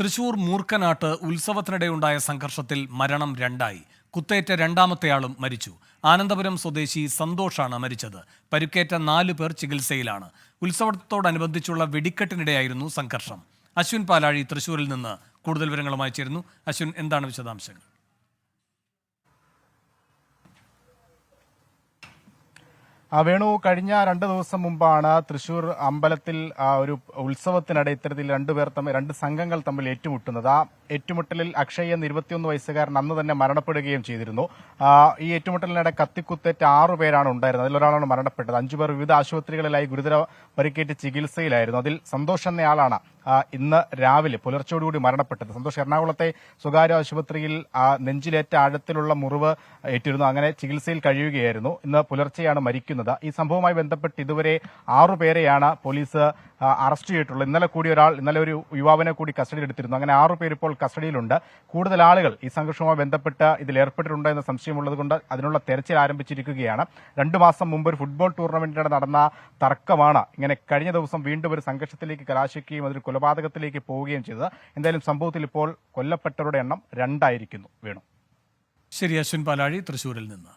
തൃശൂർ മൂർക്കനാട്ട് ഉത്സവത്തിനിടെയുണ്ടായ സംഘർഷത്തിൽ മരണം രണ്ടായി. കുത്തേറ്റ രണ്ടാമത്തെയാളും മരിച്ചു. ആനന്ദപുരം സ്വദേശി സന്തോഷാണ് മരിച്ചത്. പരുക്കേറ്റ നാലു പേർ ചികിത്സയിലാണ്. ഉത്സവത്തോടനുബന്ധിച്ചുള്ള വെടിക്കെട്ടിനിടെയായിരുന്നു സംഘർഷം. അശ്വിൻ പാലാഴി തൃശൂരിൽ നിന്ന് കൂടുതൽ വിവരങ്ങളുമായി ചേരുന്നു. അശ്വിൻ എന്താണ് വിശദാംശങ്ങൾ? വേണു കഴിഞ്ഞ രണ്ട് ദിവസം മുമ്പാണ് തൃശൂർ അമ്പലത്തിൽ ഒരു ഉത്സവത്തിനിടെ ഇത്തരത്തിൽ രണ്ടുപേർ തമ്മിൽ രണ്ട് സംഘങ്ങൾ തമ്മിൽ ഏറ്റുമുട്ടുന്നത്. ആ ഏറ്റുമുട്ടലിൽ അക്ഷയ് എന്ന ഇരുപത്തിയൊന്ന് വയസ്സുകാരൻ അന്ന് തന്നെ മരണപ്പെടുകയും ചെയ്തിരുന്നു. ഈ ഏറ്റുമുട്ടലിനിടെ കത്തിക്കുത്തേറ്റ ആറു പേരാണ് ഉണ്ടായിരുന്നത്. അതിലൊരാളാണ് മരണപ്പെട്ടത്. അഞ്ചുപേർ വിവിധ ആശുപത്രികളിലായി ഗുരുതര പരിക്കേറ്റ് ചികിത്സയിലായിരുന്നു. അതിൽ സന്തോഷ് എന്നയാളാണ് ഇന്ന് രാവിലെ പുലർച്ചയോടുകൂടി മരണപ്പെട്ടത്. സന്തോഷ് എറണാകുളത്തെ സ്വകാര്യ ആശുപത്രിയിൽ നെഞ്ചിലേറ്റ ആഴത്തിലുള്ള മുറിവ് ഏറ്റിരുന്നു. അങ്ങനെ ചികിത്സയിൽ കഴിയുകയായിരുന്നു. ഇന്ന് പുലർച്ചെയാണ് മരിക്കുന്നത്. ഈ സംഭവവുമായി ബന്ധപ്പെട്ട് ഇതുവരെ ആറുപേരെയാണ് പോലീസ് അറസ്റ്റ് ചെയ്തിട്ടുള്ളത് ഇന്നലെ കൂടി ഒരാൾ ഇന്നലെ ഒരു യുവാവിനെ കൂടി കസ്റ്റഡിയിലെടുത്തിരുന്നു അങ്ങനെ ആറു പേർ ഇപ്പോൾ കസ്റ്റഡിയിലുണ്ട്. കൂടുതൽ ആളുകൾ ഈ സംഘർഷവുമായി ബന്ധപ്പെട്ട് ഇതിൽ ഏർപ്പെട്ടിട്ടുണ്ടോ എന്ന സംശയമുള്ളത് കൊണ്ട് അതിനുള്ള തെരച്ചിൽ ആരംഭിച്ചിരിക്കുകയാണ്. രണ്ടു മാസം മുമ്പ് ഒരു ഫുട്ബോൾ ടൂർണമെന്റിനിടെ നടന്ന തർക്കമാണ് ഇങ്ങനെ കഴിഞ്ഞ ദിവസം വീണ്ടും ഒരു സംഘർഷത്തിലേക്ക് കലാശിക്കുകയും അതൊരു കൊലപാതകത്തിലേക്ക് പോവുകയും ചെയ്തത്. എന്തായാലും സംഭവത്തിൽ ഇപ്പോൾ കൊല്ലപ്പെട്ടവരുടെ എണ്ണം രണ്ടായിരിക്കുന്നു. വേണു. ശരി അശ്വിൻ പാലാഴി തൃശൂരിൽ നിന്ന്.